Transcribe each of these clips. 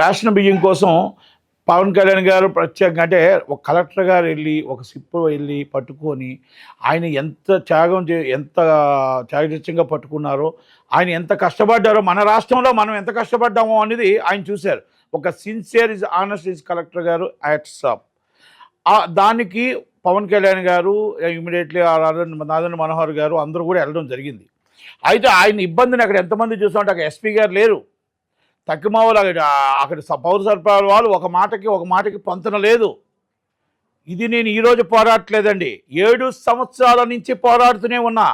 Ration బియ్యం కోసం పవన్ కళ్యాణ్ గారు ప్రత్యేకంగా అంటే ఒక కలెక్టర్ గారు వెళ్ళి ఒక సిప్పు వెళ్ళి పట్టుకొని ఆయన ఎంత త్యాగం చే ఎంత త్యాగచిత్యంగా పట్టుకున్నారో ఆయన ఎంత కష్టపడ్డారో మన రాష్ట్రంలో మనం ఎంత కష్టపడ్డామో అనేది ఆయన చూశారు. ఒక sincere is honest is collector గారు యాట్స్ అప్ దానికి పవన్ కళ్యాణ్ గారు ఇమీడియట్లీ నాదన్ మనోహర్ గారు అందరూ కూడా వెళ్ళడం జరిగింది. అయితే ఆయన ఇబ్బందిని అక్కడ ఎంతమంది చూసామంటే అక్కడ ఎస్పీ గారు లేరు. తక్కుమావులు అక్కడ అక్కడ స- పౌర సరఫరాల వాళ్ళు ఒక మాటకి ఒక మాటకి పొంతన లేదు. ఇది నేను ఈరోజు పోరాడట్లేదండి ఏడు సంవత్సరాల నుంచి పోరాడుతూనే ఉన్నా.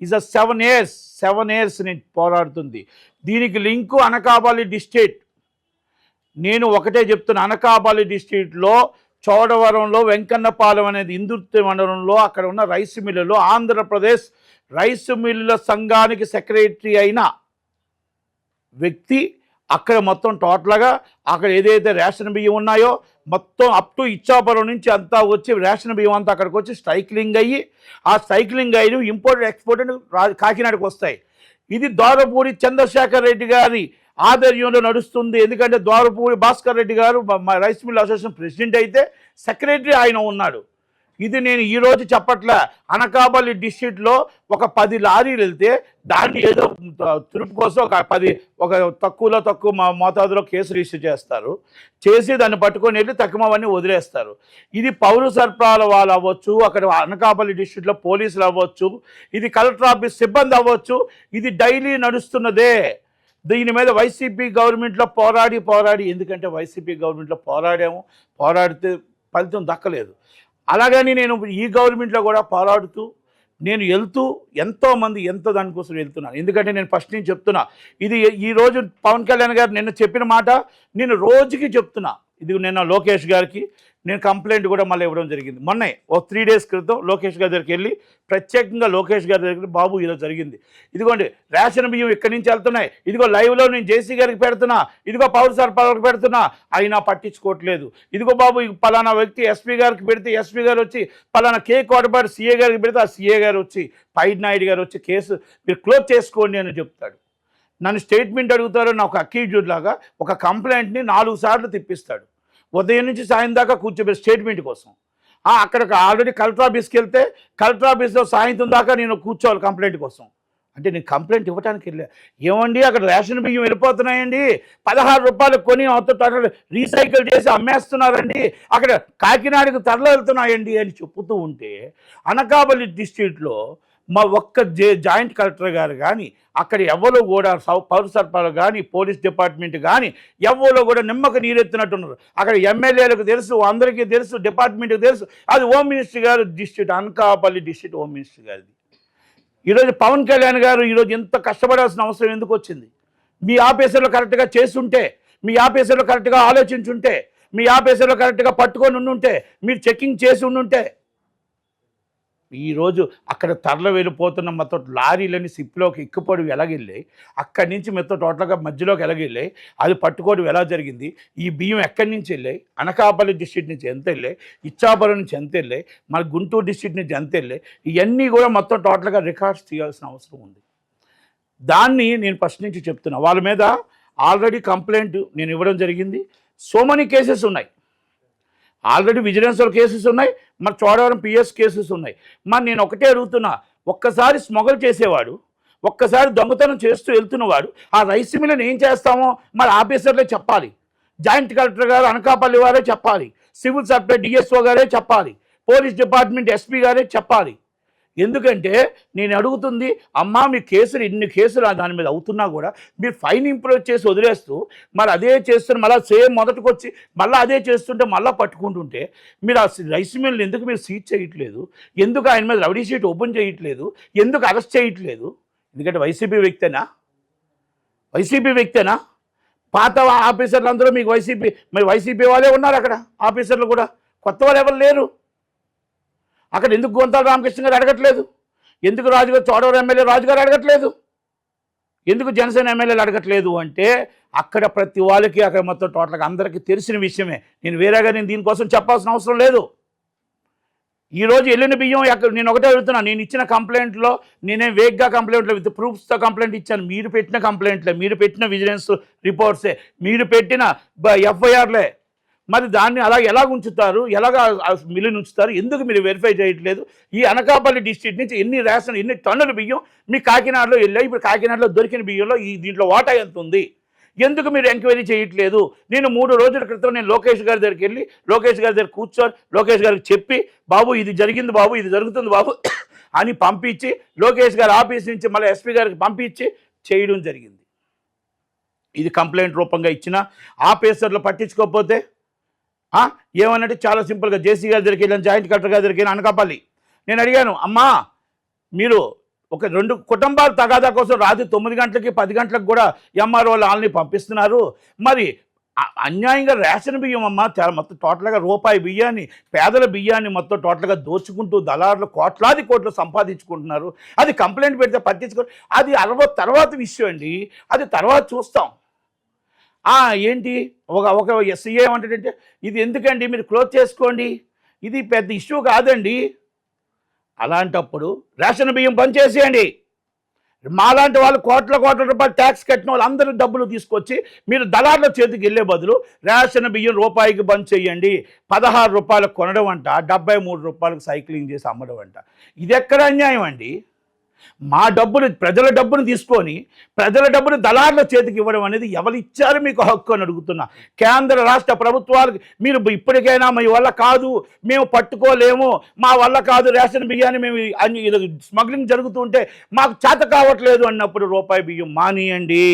Is a seven years seven years నేను పోరాడుతుంది. దీనికి లింకు అనకాపల్లి డిస్ట్రిక్ట్. నేను ఒకటే చెప్తున్నా అనకాపల్లి డిస్ట్రిక్ట్లో చోడవరంలో వెంకన్నపాలెం అనేది ఇందుర్తి మండలంలో అక్కడ ఉన్న రైస్ మిల్లులో ఆంధ్రప్రదేశ్ రైస్ మిల్లుల సంఘానికి సెక్రటరీ అయిన వ్యక్తి అక్కడ మొత్తం టోటల్గా అక్కడ ఏదైతే రేషన్ బియ్యం ఉన్నాయో మొత్తం అప్ టు ఇచ్చాపురం నుంచి అంతా వచ్చి రేషన్ బియ్యం అంతా అక్కడికి వచ్చి స్ట్రైక్లింగ్ అయ్యి ఆ స్ట్రైక్లింగ్ అయిన ఇంపోర్ట్ ఎక్స్పోర్ట్ రా- కాకినాడకు వస్తాయి. ఇది ద్వారపూడి చంద్రశేఖర్ రెడ్డి గారి ఆధ్వర్యంలో నడుస్తుంది. ఎందుకంటే Dwarapudi Bhaskar Reddy garu rice mill association president అయితే సెక్రటరీ ఆయన ఉన్నాడు. ఇది నేను ఈరోజు చెప్పట్లే. అనకాపల్లి డిస్ట్రిక్ట్లో ఒక పది లారీలు వెళ్తే దాన్ని ఏదో తిరుపు కోసం ఒక పది ఒక తక్కువలో తక్కువ మా మోతాదులో కేసు రిజిస్టర్ చేస్తారు. చేసి దాన్ని పట్టుకొని వెళ్ళి తక్కువవన్నీ వదిలేస్తారు. ఇది పౌర సరఫరాల వాళ్ళు అవ్వచ్చు అక్కడ అనకాపల్లి డిస్ట్రిక్ట్లో పోలీసులు అవ్వచ్చు ఇది కలెక్టర్ ఆఫీస్ సిబ్బంది అవ్వచ్చు ఇది డైలీ నడుస్తున్నదే. దీని మీద వైసీపీ గవర్నమెంట్లో పోరాడి పోరాడి ఎందుకంటే వైసీపీ గవర్నమెంట్లో పోరాడాము పోరాడితే ఫలితం దక్కలేదు. అలాగని నేను ఈ గవర్నమెంట్లో కూడా పోరాడుతూ నేను వెళ్తూ ఎంతోమంది ఎంతో దానికోసం వెళ్తున్నాను ఎందుకంటే నేను ఫస్ట్ నుంచి చెప్తున్నా ఇది ఈరోజు పవన్ కళ్యాణ్ గారు నిన్న చెప్పిన మాట నేను రోజుకి చెప్తున్నా. ఇది నిన్న లోకేష్ గారికి నేను కంప్లైంట్ కూడా మళ్ళీ ఇవ్వడం జరిగింది. మొన్నే ఓ త్రీ డేస్ క్రితం లోకేష్ గారి దగ్గరికి వెళ్ళి ప్రత్యేకంగా లోకేష్ గారి దగ్గర బాబు ఇలా జరిగింది. ఇదిగోండి రేషన్ బియ్యం ఇక్కడి నుంచి వెళ్తున్నాయి. ఇదిగో లైవ్లో నేను జేసీ గారికి పెడుతున్నా. ఇదిగో పౌర సరఫరాకు పెడుతున్నా. అయినా పట్టించుకోవట్లేదు. ఇదిగో బాబు పలానా వ్యక్తి ఎస్పీ గారికి పెడితే ఎస్పీ గారు వచ్చి పలానా కే కోటపాటి సీఏ గారికి పెడితే ఆ సీఏ గారు వచ్చి పైడ్ నాయుడు గారు వచ్చి కేసు మీరు క్లోజ్ చేసుకోండి అని చెప్తాడు. నన్ను స్టేట్మెంట్ అడుగుతారో నా ఒక అక్యూజ్డ్ లాగా ఒక కంప్లైంట్ని నాలుగు సార్లు తిప్పిస్తాడు. ఉదయం నుంచి సాయం దాకా కూర్చోబెట్టి స్టేట్మెంట్ కోసం. అక్కడ అక్కడికి ఆల్రెడీ కలెక్టర్ ఆఫీస్కి వెళ్తే కలెక్టర్ ఆఫీస్లో సాయంత్రం దాకా నేను కూర్చోవాలి కంప్లైంట్ కోసం. అంటే నేను కంప్లైంట్ ఇవ్వడానికి వెళ్ళా. ఏమండి అక్కడ రేషన్ బియ్యం వెళ్ళిపోతున్నాయండి. పదహారు రూపాయలు కొని అవతల రీసైకిల్ చేసి అమ్మేస్తున్నారండి. అక్కడ కాకినాడకు తరలి వెళ్తున్నాయండి అని చెప్పుతూ ఉంటే అనకాపల్లి డిస్ట్రిక్ట్లో మా ఒక్క జే జాయింట్ కలెక్టర్ గారు కానీ అక్కడ ఎవరో కూడా సౌ- పౌర సరఫరాలు కానీ పోలీస్ డిపార్ట్మెంట్ కానీ ఎవరో కూడా నిమ్మక నీరెత్తినట్టున్నారు. అక్కడ ఎమ్మెల్యేలకు తెలుసు అందరికీ తెలుసు డిపార్ట్మెంట్కి తెలుసు. అది home minister garu district Anakapalli district home minister గారిది. ఈరోజు పవన్ కళ్యాణ్ గారు ఈరోజు ఇంత కష్టపడాల్సిన అవసరం ఎందుకు వచ్చింది? మీ ఆఫీసర్లు కరెక్ట్గా చేస్తుంటే మీ ఆఫీసర్లు కరెక్ట్గా ఆలోచించుంటే మీ ఆఫీసర్లు కరెక్ట్గా పట్టుకొని ఉండుంటే మీరు చెకింగ్ చేసి ఉండుంటే ఈరోజు అక్కడ తరల వెళ్ళిపోతున్న మొత్తం లారీలని సిప్లోకి ఎక్కిపోవడం ఎలాగెళ్ళాయి అక్కడి నుంచి మొత్తం టోటల్గా మధ్యలోకి ఎలాగెళ్ళాయి అది పట్టుకోవడం ఎలా జరిగింది? ఈ బియ్యం ఎక్కడి నుంచి వెళ్ళాయి అనకాపల్లి డిస్ట్రిక్ట్ నుంచి ఎంత వెళ్ళాయి ఇచ్చాపురం నుంచి ఎంత వెళ్ళాయి మన గుంటూరు డిస్ట్రిక్ట్ నుంచి ఎంత వెళ్ళాయి ఇవన్నీ కూడా మొత్తం టోటల్గా రికార్డ్స్ తీయాల్సిన అవసరం ఉంది. దాన్ని నేను ఫస్ట్ నుంచి చెప్తున్నా. వాళ్ళ మీద ఆల్రెడీ కంప్లైంట్ నేను ఇవ్వడం జరిగింది. సో మెనీ కేసెస్ ఉన్నాయి. ఆల్రెడీ విజిలెన్స్లో కేసెస్ ఉన్నాయి. మరి చోడవరం పిఎస్ కేసెస్ ఉన్నాయి. మరి నేను ఒకటే అడుగుతున్నా ఒక్కసారి స్మగల్ చేసేవాడు ఒక్కసారి దొంగతనం చేస్తూ వెళ్తున్నవాడు ఆ రైస్ మిల్లని ఏం చేస్తామో మరి ఆఫీసర్లే చెప్పాలి. జాయింట్ కలెక్టర్ గారు అనకాపల్లి వారే చెప్పాలి. సివిల్ సప్లై డిఎస్ఓ గారే చెప్పాలి. పోలీస్ డిపార్ట్మెంట్ ఎస్పీ గారే చెప్పాలి. ఎందుకంటే నేను అడుగుతుంది అమ్మా మీ కేసులు ఇన్ని కేసులు దాని మీద అవుతున్నా కూడా మీరు ఫైన్ ఇంప్రూవ్ చేసి వదిలేస్తూ మరి అదే చేస్తున్న మళ్ళీ సేమ్ మొదటికి వచ్చి మళ్ళీ అదే చేస్తుంటే మళ్ళీ పట్టుకుంటుంటే మీరు ఆ రైస్ మిల్ని ఎందుకు మీరు సీట్ చేయట్లేదు? ఎందుకు ఆయన మీద రౌడీ షీట్ ఓపెన్ చేయట్లేదు? ఎందుకు అరెస్ట్ చేయట్లేదు? ఎందుకంటే వైసీపీ వ్యక్తేనా? వైసీపీ వ్యక్తేనా? పాత ఆఫీసర్లు అందరూ మీకు వైసీపీ మరి వైసీపీ వాళ్ళే ఉన్నారు అక్కడ ఆఫీసర్లు కూడా. కొత్త వాళ్ళు ఎవరు లేరు. అక్కడ ఎందుకు గోంతాల రామకృష్ణ గారు అడగట్లేదు? ఎందుకు రాజుగారు చోడవరం ఎమ్మెల్యే రాజుగారు అడగట్లేదు? ఎందుకు జనసేన ఎమ్మెల్యేలు అడగట్లేదు అంటే అక్కడ ప్రతి వాళ్ళకి అక్కడ మొత్తం టోటల్గా అందరికీ తెలిసిన విషయమే. నేను వేరేగా నేను దీనికోసం చెప్పాల్సిన అవసరం లేదు. ఈరోజు వెళ్ళిన బియ్యం ఎక్కడ నేను ఒకటే అడుగుతున్నా నేను ఇచ్చిన కంప్లైంట్లో నేనే వేగ్గా కంప్లైంట్లో విత్ ప్రూఫ్స్తో కంప్లైంట్ ఇచ్చాను. మీరు పెట్టిన కంప్లైంట్లే మీరు పెట్టిన విజిలెన్స్ రిపోర్ట్సే మీరు పెట్టిన ఎఫ్ఐఆర్లే. మరి దాన్ని అలా ఎలా ఉంచుతారు? ఎలాగ మిల్లుని ఉంచుతారు? ఎందుకు మీరు వెరిఫై చేయట్లేదు? ఈ అనకాపల్లి డిస్ట్రిక్ట్ నుంచి ఎన్ని రేషన్ ఎన్ని టన్నుల బియ్యం మీ కాకినాడలో వెళ్ళాయి? ఇప్పుడు కాకినాడలో దొరికిన బియ్యంలో ఈ దీంట్లో వాటా ఎంత ఉంది? ఎందుకు మీరు ఎంక్వైరీ చేయట్లేదు? నేను మూడు రోజుల క్రితం నేను లోకేష్ గారి దగ్గరికి వెళ్ళి లోకేష్ గారి దగ్గర కూర్చొని లోకేష్ గారికి చెప్పి బాబు ఇది జరిగింది బాబు ఇది జరుగుతుంది బాబు అని పంపించి లోకేష్ గారి ఆఫీస్ నుంచి మళ్ళీ ఎస్పీ గారికి పంపించి చేయడం జరిగింది. ఇది కంప్లైంట్ రూపంగా ఇచ్చిన ఆఫీసర్లు పట్టించుకోకపోతే ఏమన్నట్టు చాలా సింపుల్గా జేసీ గారి దగ్గరికి వెళ్ళాను జాయింట్ కలెక్టర్ గారి దగ్గరికి అనకాపల్లి. నేను అడిగాను అమ్మా మీరు ఒక రెండు కుటుంబాల తగాదా కోసం రాత్రి తొమ్మిది గంటలకి పది గంటలకు కూడా ఎంఆర్ఓ వాళ్ళని పంపిస్తున్నారు. మరి అన్యాయంగా రేషన్ బియ్యం అమ్మ చాలా మొత్తం టోటల్గా రూపాయి బియ్యాన్ని పేదల బియ్యాన్ని మొత్తం టోటల్గా దోచుకుంటూ దళారులు కోట్లాది కోట్లు సంపాదించుకుంటున్నారు. అది కంప్లైంట్ పెడితే పట్టించుకో అది అరవై తర్వాత విషయం అండి. అది తర్వాత చూస్తాం. ఏంటి? ఒక ఒక ఎస్సీఏ ఏమంటాడంటే ఇది ఎందుకండి? మీరు క్లోజ్ చేసుకోండి. ఇది పెద్ద ఇష్యూ కాదండి. అలాంటప్పుడు రేషన్ బియ్యం పనిచేసేయండి చేసేయండి. మాలాంటి వాళ్ళు కోట్ల కోట్ల రూపాయలు ట్యాక్స్ కట్టిన వాళ్ళు అందరూ డబ్బులు తీసుకొచ్చి మీరు దళార్ల చేతికి వెళ్ళే బదులు రేషన్ బియ్యం రూపాయికి బంద్ చేయండి. పదహారు రూపాయలు కొనడం అంట డెబ్బై మూడు రూపాయలకు సైక్లింగ్ చేసి అమ్మడం అంట. ఇది ఎక్కడ అన్యాయం అండి? మా డబ్బులు ప్రజల డబ్బును తీసుకొని ప్రజల డబ్బును దళార్ల చేతికి ఇవ్వడం అనేది ఎవరిచ్చారు మీకు హక్కు అని అడుగుతున్నా. కేంద్ర రాష్ట్ర ప్రభుత్వాలకు మీరు ఇప్పటికైనా మీ వల్ల కాదు మేము పట్టుకోలేము మా వల్ల కాదు రేషన్ బియ్యాన్ని మేము అన్ని ఇది స్మగ్లింగ్ జరుగుతుంటే మాకు చేత కావట్లేదు అన్నప్పుడు రూపాయి బియ్యం మానేయండి.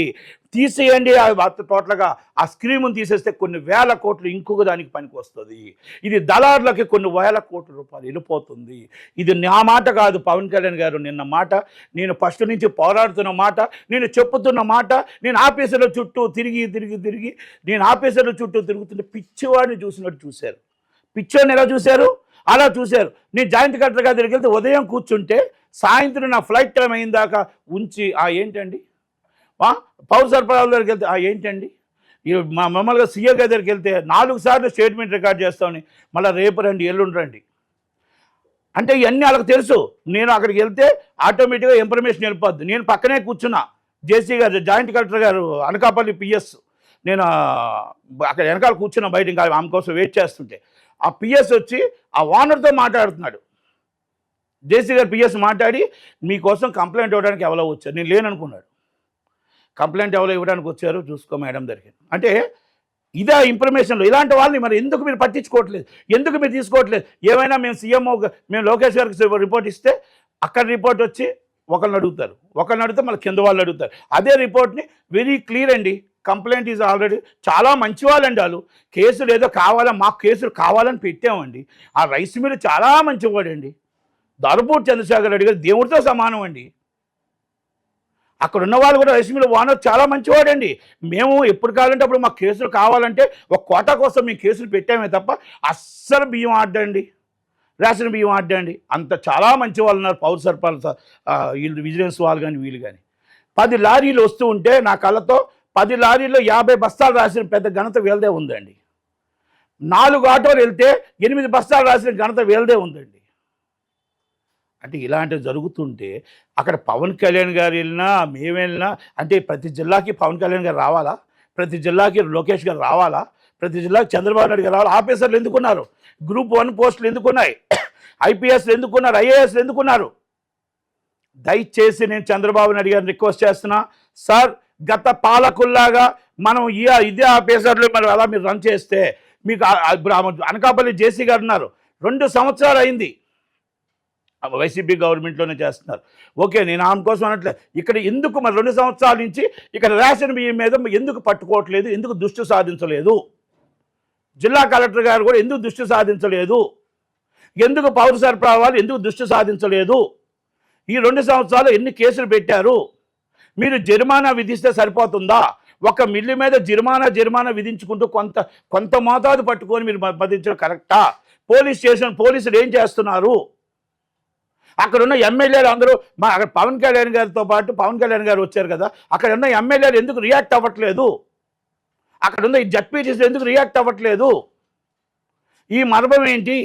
తీసేయండి ఆ వార్త టోటల్గా ఆ స్క్రీమును తీసేస్తే కొన్ని వేల కోట్లు ఇంకొక దానికి పనికి వస్తుంది. ఇది దళారులకి కొన్ని వేల కోట్ల రూపాయలు వెళ్ళిపోతుంది. ఇది నా మాట కాదు పవన్ కళ్యాణ్ గారు నిన్న మాట. నేను ఫస్ట్ నుంచి పోరాడుతున్న మాట. నేను చెప్పుతున్న మాట. నేను ఆఫీసుల చుట్టూ తిరిగి తిరిగి తిరిగి నేను ఆఫీసుల చుట్టూ తిరుగుతుంటే పిచ్చివాడిని చూసినట్టు చూశారు. పిచ్చోని ఎలా చూశారు? అలా చూశారు. నేను జాయింట్ కలెక్టర్ గారి దగ్గరికి వెళ్తే ఉదయం కూర్చుంటే సాయంత్రం నా ఫ్లైట్ టైం అయిన దాకా ఉంచి ఆ ఏంటండి? పౌర సరఫరాల దగ్గరికి వెళ్తే ఏంటండి? మా మామూలుగా సీఏ దగ్గరికి వెళ్తే నాలుగు సార్లు స్టేట్మెంట్ రికార్డ్ చేస్తామని మళ్ళీ రేపు రండి ఎల్లుండి రండి. అంటే ఇవన్నీ వాళ్ళకి తెలుసు. నేను అక్కడికి వెళ్తే ఆటోమేటిక్గా ఇన్ఫర్మేషన్ వెళ్ళిపోద్ది. నేను పక్కనే కూర్చున్నా. జేసీ గారు జాయింట్ కలెక్టర్ గారు అనకాపల్లి పిఎస్. నేను అక్కడ వెనకాల కూర్చున్నా బయట ఇంకా ఆమె కోసం వెయిట్ చేస్తుంటే. ఆ పిఎస్ వచ్చి ఆ ఓనర్తో మాట్లాడుతున్నాడు. జేసీ గారు పిఎస్ మాట్లాడి మీకోసం కంప్లైంట్ ఇవ్వడానికి ఎవరో వచ్చారు. నేను లేననుకున్నాడు. కంప్లైంట్ ఎవరో ఇవ్వడానికి వచ్చారు చూసుకో మేడం దగ్గరికి. అంటే ఇదే ఇన్ఫర్మేషన్లు ఇలాంటి వాళ్ళని మరి ఎందుకు మీరు పట్టించుకోవట్లేదు? ఎందుకు మీరు తీసుకోవట్లేదు? ఏమైనా మేము సీఎంఓ మేము లోకేష్ గారికి రిపోర్ట్ ఇస్తే అక్కడ రిపోర్ట్ వచ్చి ఒకరిని అడుగుతారు. ఒకరిని అడిగితే మళ్ళీ కింద వాళ్ళు అడుగుతారు. అదే రిపోర్ట్ని వెరీ క్లియర్ అండి. కంప్లైంట్ ఈజ్ ఆల్రెడీ చాలా మంచి వాళ్ళండి వాళ్ళు. కేసులు ఏదో కావాలా మాకు కేసులు కావాలని పెట్టామండి. ఆ రైస్ మిల్ చాలా మంచివాడండి. దరపూర్ చంద్రశేఖర్ రెడ్డి గారు దేవుడితో సమానం అండి. అక్కడ ఉన్న వాళ్ళు కూడా రైస్ మిల్ ఓనర్ చాలా మంచివాడండి. మేము ఎప్పుడు కావాలంటే అప్పుడు మాకు కేసులు కావాలంటే ఒక కోట కోసం మేము కేసులు పెట్టామే తప్ప అస్సలు బియ్యం ఆడ్డండి రేషన్ బియ్యం ఆడ్డండి అంత చాలా మంచి వాళ్ళు ఉన్నారు పౌర సర్పాల వీళ్ళు విజిలెన్స్ వాళ్ళు కానీ వీళ్ళు కానీ పది లారీలు వస్తూ ఉంటే నా కళ్ళతో పది లారీల్లో యాభై బస్తాలు రాసిన పెద్ద ఘనత వీళ్ళదే ఉందండి. నాలుగు ఆటోలు వెళ్తే ఎనిమిది బస్తాలు రాసిన ఘనత వీళ్ళదే ఉందండి. అంటే ఇలాంటివి జరుగుతుంటే అక్కడ పవన్ కళ్యాణ్ గారు వెళ్ళినా మేము వెళ్ళినా అంటే ప్రతి జిల్లాకి పవన్ కళ్యాణ్ గారు రావాలా? ప్రతి జిల్లాకి లోకేష్ గారు రావాలా? ప్రతి జిల్లాకి చంద్రబాబు నాయుడు గారు రావాలా? ఆఫీసర్లు ఎందుకున్నారు? గ్రూప్ వన్ పోస్టులు ఎందుకున్నాయి? ఐపీఎస్లు ఎందుకున్నారు? ఐఏఎస్లు ఎందుకున్నారు? దయచేసి నేను చంద్రబాబు నాయుడు గారిని రిక్వెస్ట్ చేస్తున్నా. సార్ గత పాలకుల్లాగా మనం ఈ ఇదే ఆఫీసర్లు మరి అలా మీరు రన్ చేస్తే మీకు ఇప్పుడు అనకాపల్లి జేసీ గారు ఉన్నారు. రెండు సంవత్సరాలు అయింది. వైసీపీ గవర్నమెంట్లోనే చేస్తున్నారు. ఓకే నేను ఆమె కోసం అనట్లే. ఇక్కడ ఎందుకు మరి రెండు సంవత్సరాల నుంచి ఇక్కడ రేషన్ బియ్యం మీద ఎందుకు పట్టుకోవట్లేదు ఎందుకు దృష్టి సాధించలేదు? జిల్లా కలెక్టర్ గారు కూడా ఎందుకు దృష్టి సాధించలేదు? ఎందుకు పౌర సరఫరా వాళ్ళు ఎందుకు దృష్టి సాధించలేదు? ఈ రెండు సంవత్సరాలు ఎన్ని కేసులు పెట్టారు? మీరు జరిమానా విధిస్తే సరిపోతుందా? ఒక మిల్లు మీద జరిమానా జరిమానా విధించుకుంటూ కొంత కొంత మోతాదు పట్టుకొని మీరు మదించడం కరెక్టా? పోలీస్ స్టేషన్ పోలీసులు ఏం చేస్తున్నారు? అక్కడ ఉన్న ఎమ్మెల్యేలు అందరూ మా అక్కడ పవన్ కళ్యాణ్ గారితో పాటు పవన్ కళ్యాణ్ గారు వచ్చారు కదా అక్కడ ఉన్న ఎమ్మెల్యేలు ఎందుకు రియాక్ట్ అవ్వట్లేదు? అక్కడ ఉన్న ఈ జడ్పీటీసీ ఎందుకు రియాక్ట్ అవ్వట్లేదు? ఈ మర్మం ఏంటి?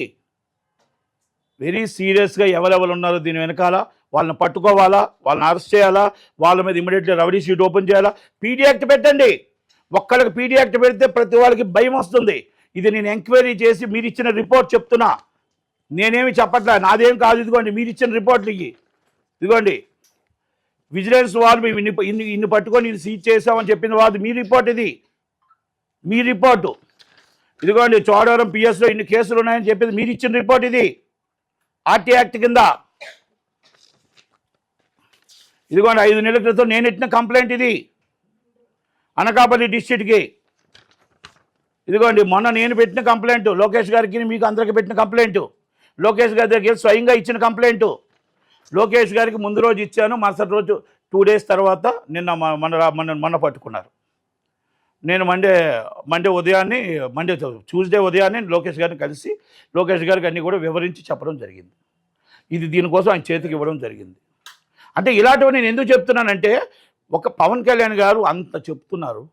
వెరీ సీరియస్గా ఎవరెవరు ఉన్నారో దీని వెనకాల వాళ్ళని పట్టుకోవాలా? వాళ్ళని అరెస్ట్ చేయాలా? వాళ్ళ మీద ఇమీడియట్లీ రవడీ షీట్ ఓపెన్ చేయాలా? పీడీ యాక్ట్ పెట్టండి. ఒక్కళ్ళకి పీడీ యాక్ట్ పెడితే ప్రతి వాళ్ళకి భయం వస్తుంది. ఇది నేను ఎంక్వైరీ చేసి మీరు ఇచ్చిన రిపోర్ట్ చెప్తున్నా. నేనేమి చెప్పట్లే. నాదేం కాదు. ఇదిగోండి మీరు ఇచ్చిన రిపోర్ట్లు ఇవి ఇదిగోండి. విజిలెన్స్ వాళ్ళు మేము ఇన్ని ఇన్ని ఇన్ని పట్టుకొని ఇది సీజ్ చేసామని చెప్పిన వాళ్ళు మీ రిపోర్ట్ ఇది. మీ రిపోర్టు. ఇదిగోండి చోడవరం పిఎస్లో ఇన్ని కేసులు ఉన్నాయని చెప్పింది మీరు ఇచ్చిన రిపోర్ట్ ఇది. ఆర్టీ యాక్ట్ కింద. ఇదిగోండి ఐదు నెలల క్రితం నేను ఇచ్చిన కంప్లైంట్ ఇది. అనకాపల్లి డిస్ట్రిక్ట్కి. ఇదిగోండి మొన్న నేను పెట్టిన కంప్లైంట్. లోకేష్ గారికి మీకు అందరికి పెట్టిన కంప్లైంట్. లోకేష్ గారి దగ్గర స్వయంగా ఇచ్చిన కంప్లైంట్. లోకేష్ గారికి ముందు రోజు ఇచ్చాను మరుసటి రోజు టూ డేస్ తర్వాత నిన్న మన మన మొన్న పట్టుకున్నారు. నేను మండే మండే ఉదయాన్నే మండే ట్యూస్డే ఉదయాన్నే లోకేష్ గారిని కలిసి లోకేష్ గారికి అన్నీ కూడా వివరించి చెప్పడం జరిగింది. ఇది దీనికోసం ఆయన చేతికి ఇవ్వడం జరిగింది. అంటే ఇలాంటివి నేను ఎందుకు చెప్తున్నానంటే ఒక పవన్ కళ్యాణ్ గారు అంత చెప్తున్నారు.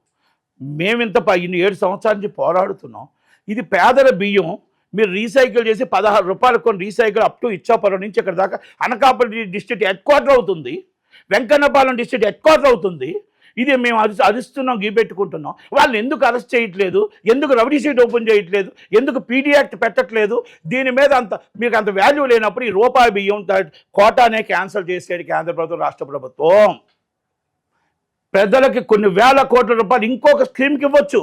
మేమింత ప- ఇన్ని ఏడు సంవత్సరాల నుంచి పోరాడుతున్నాం. ఇది పేదల బియ్యం మీరు రీసైకిల్ చేసి పదహారు రూపాయలు కొన్ని రీసైకిల్ అప్ టు ఇచ్చాపురం నుంచి ఇక్కడ దాకా అనకాపల్లి డిస్ట్రిక్ట్ హెడ్ క్వార్టర్ అవుతుంది. వెంకన్నపాలెం డిస్ట్రిక్ట్ హెడ్ క్వార్టర్ అవుతుంది. ఇది మేము అరి అరుస్తున్నాం గీపెట్టుకుంటున్నాం. వాళ్ళు ఎందుకు అరెస్ట్ చేయట్లేదు? ఎందుకు రౌడీ షీట్ ఓపెన్ చేయట్లేదు? ఎందుకు పీడీ యాక్ట్ పెట్టట్లేదు? దీని మీద అంత మీకు అంత వాల్యూ లేనప్పుడు ఈ రూపాయి బియ్యం కోటానే క్యాన్సిల్ చేసేది కేంద్ర ప్రభుత్వం రాష్ట్ర ప్రభుత్వం. ప్రజలకి కొన్ని వేల కోట్ల రూపాయలు ఇంకొక స్కీమ్కి ఇవ్వచ్చు.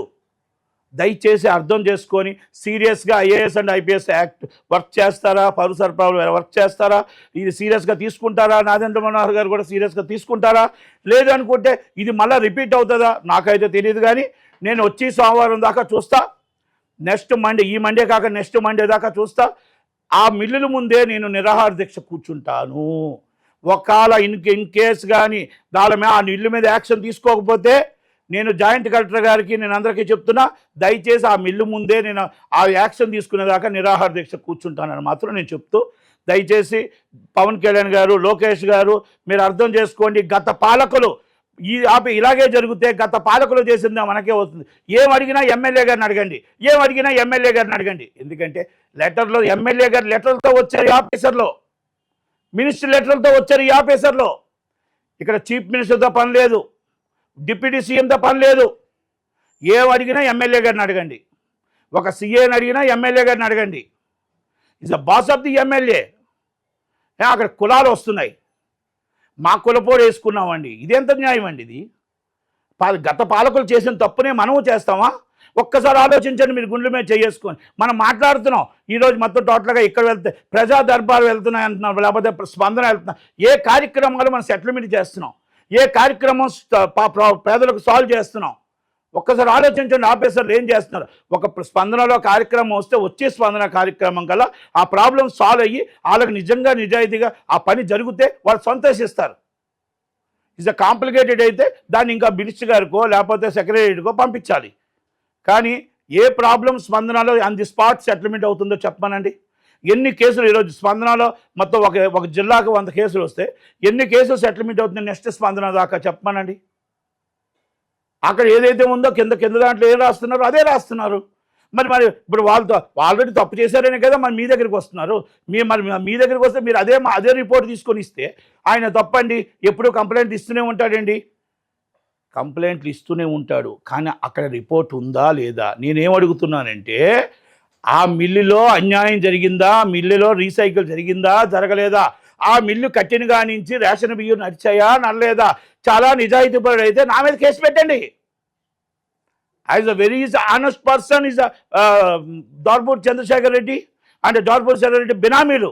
దయచేసి అర్థం చేసుకొని సీరియస్గా IAS and IPS act work చేస్తారా? పౌర సరఫరాలు వర్క్ చేస్తారా? ఇది సీరియస్గా తీసుకుంటారా? నాదేంద్ర మనోహర్ గారు కూడా సీరియస్గా తీసుకుంటారా? లేదనుకుంటే ఇది మళ్ళీ రిపీట్ అవుతుందా? నాకైతే తెలియదు కానీ నేను వచ్చి సోమవారం దాకా చూస్తా. నెక్స్ట్ మండే ఈ మండే కాక నెక్స్ట్ మండే దాకా చూస్తా. ఆ మిల్లుల ముందే నేను నిరాహార దీక్ష కూర్చుంటాను. ఒకవేళ ఇన్ ఇన్ కేసు కానీ దాని మీద ఆ ఇల్లు మీద యాక్షన్ తీసుకోకపోతే నేను జాయింట్ కలెక్టర్ గారికి నేను అందరికీ చెప్తున్నా దయచేసి ఆ మిల్లు ముందే నేను ఆ యాక్షన్ తీసుకునేదాకా నిరాహార దీక్ష కూర్చుంటానని మాత్రం నేను చెప్తూ దయచేసి పవన్ కళ్యాణ్ గారు లోకేష్ గారు మీరు అర్థం చేసుకోండి గత పాలకులు ఈ ఆపి ఇలాగే జరిగితే గత పాలకులు చేసిందా మనకే వస్తుంది. ఏం అడిగినా ఎమ్మెల్యే గారిని అడగండి ఏం అడిగినా ఎమ్మెల్యే గారిని అడగండి. ఎందుకంటే లెటర్లో ఎమ్మెల్యే గారు లెటర్లతో వచ్చారు ఈ ఆఫీసర్లో మినిస్టర్ లెటర్లతో వచ్చారు ఈ ఆఫీసర్లో. ఇక్కడ చీఫ్ మినిస్టర్తో పని లేదు. డిప్యూటీ సీఎంతో పని లేదు. ఏం అడిగినా ఎమ్మెల్యే గారిని అడగండి. ఒక సీఏని అడిగినా ఎమ్మెల్యే గారిని అడగండి. Is the boss of the MLA అక్కడ కులాలు వస్తున్నాయి. మా కులపోడు వేసుకున్నామండి. ఇదెంత న్యాయం అండి ఇది? గత పాలకులు చేసిన తప్పునే మనము చేస్తామా? ఒక్కసారి ఆలోచించండి మీరు గుండెల మీద చేసుకొని మనం మాట్లాడుతున్నాం. ఈరోజు మొత్తం టోటల్గా ఇక్కడ వెళ్తే ప్రజా దర్బార్ వెళ్తున్నాయి అంటున్నాం లేకపోతే స్పందన వెళ్తున్నాం. ఏ కార్యక్రమాలు మనం సెటిల్మెంట్ చేస్తున్నాం? ఏ కార్యక్రమం పేదలకు సాల్వ్ చేస్తున్నాం? ఒక్కసారి ఆలోచించండి ఆఫీసర్లు ఏం చేస్తున్నారు? ఒక స్పందనలో కార్యక్రమం వస్తే వచ్చే స్పందన కార్యక్రమం కల్లా ఆ ప్రాబ్లం సాల్వ్ అయ్యి వాళ్ళకి నిజంగా నిజాయితీగా ఆ పని జరిగితే వాళ్ళు సంతోషిస్తారు. ఇస్ అ కాంప్లికేటెడ్ అయితే దాన్ని ఇంకా మినిస్టర్ గారికో లేకపోతే సెక్రటరీకో పంపించాలి. కానీ ఏ ప్రాబ్లం స్పందనలో ఆన్ ది స్పాట్ సెటిల్మెంట్ అవుతుందో చెప్పమనండి. ఎన్ని కేసులు ఈరోజు స్పందనలో మొత్తం ఒక ఒక జిల్లాకు వంద కేసులు వస్తే ఎన్ని కేసులు సెటిల్మెంట్ అవుతుంది నెక్స్ట్ స్పందన దాకా చెప్పమనండి. అక్కడ ఏదైతే ఉందో కింద కింద దాంట్లో ఏం రాస్తున్నారో అదే రాస్తున్నారు. మరి మరి ఇప్పుడు వాళ్ళతో ఆల్రెడీ తప్పు చేశారనే కదా మరి మీ దగ్గరికి వస్తున్నారు. మీ మరి మీ దగ్గరికి వస్తే మీరు అదే అదే రిపోర్ట్ తీసుకొని ఇస్తే ఆయన తప్పండి ఎప్పుడూ కంప్లైంట్ ఇస్తూనే ఉంటాడండి. కంప్లైంట్లు ఇస్తూనే ఉంటాడు. కానీ అక్కడ రిపోర్ట్ ఉందా లేదా? నేనేం అడుగుతున్నానంటే ఆ మిల్లులో అన్యాయం జరిగిందా? మిల్లులో రీసైకిల్ జరిగిందా? జరగలేదా? ఆ మిల్లు కట్టిన నుంచి రేషన్ బియ్యం నడిచాయా? నడలేదా? చాలా నిజాయితీ పరుడు అయితే నా మీద కేసు పెట్టండి. As a very honest person is Dorpur Chandrasekhar Reddy and Dorpur Chandra Reddy బినామీలు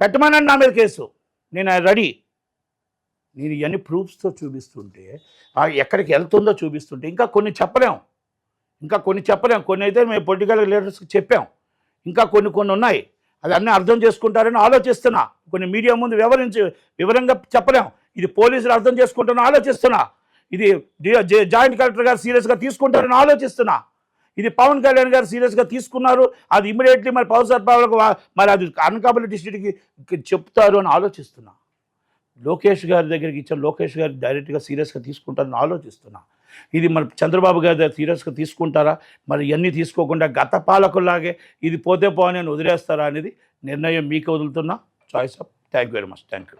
పెట్టమనండి నా మీద కేసు. నేను రెడీ. నేను ఇవన్నీ ప్రూఫ్స్తో చూపిస్తుంటే ఎక్కడికి వెళ్తుందో చూపిస్తుంటే ఇంకా కొన్ని చెప్పలేం. ఇంకా కొన్ని చెప్పలేం. కొన్ని అయితే మేము పొలిటికల్ లీడర్స్కి చెప్పాం. ఇంకా కొన్ని కొన్ని ఉన్నాయి. అది అన్నీ అర్థం చేసుకుంటారని ఆలోచిస్తున్నా. కొన్ని మీడియా ముందు వివరించి వివరంగా చెప్పలేం. ఇది పోలీసులు అర్థం చేసుకుంటారని ఆలోచిస్తున్నా. ఇది జాయింట్ కలెక్టర్ గారు సీరియస్గా తీసుకుంటారని ఆలోచిస్తున్నా. ఇది పవన్ కళ్యాణ్ గారు సీరియస్గా తీసుకున్నారు. అది ఇమీడియట్లీ మరి పవర్ సరఫరాలకు మరి అది అనకాపల్లి డిస్ట్రిక్ట్కి చెప్తారు అని ఆలోచిస్తున్నా. లోకేష్ గారి దగ్గరికి ఇచ్చిన లోకేష్ గారు డైరెక్ట్గా సీరియస్గా తీసుకుంటారని ఆలోచిస్తున్నా. ఇది మరి చంద్రబాబు గారి సీరియస్గా తీసుకుంటారా? మరి ఇవన్నీ తీసుకోకుండా గత పాలకుల్లాగే ఇది పోతే పోని అని వదిలేస్తారా అనేది నిర్ణయం మీకు వదులుతున్నా. Choice of thank you very much. Thank you.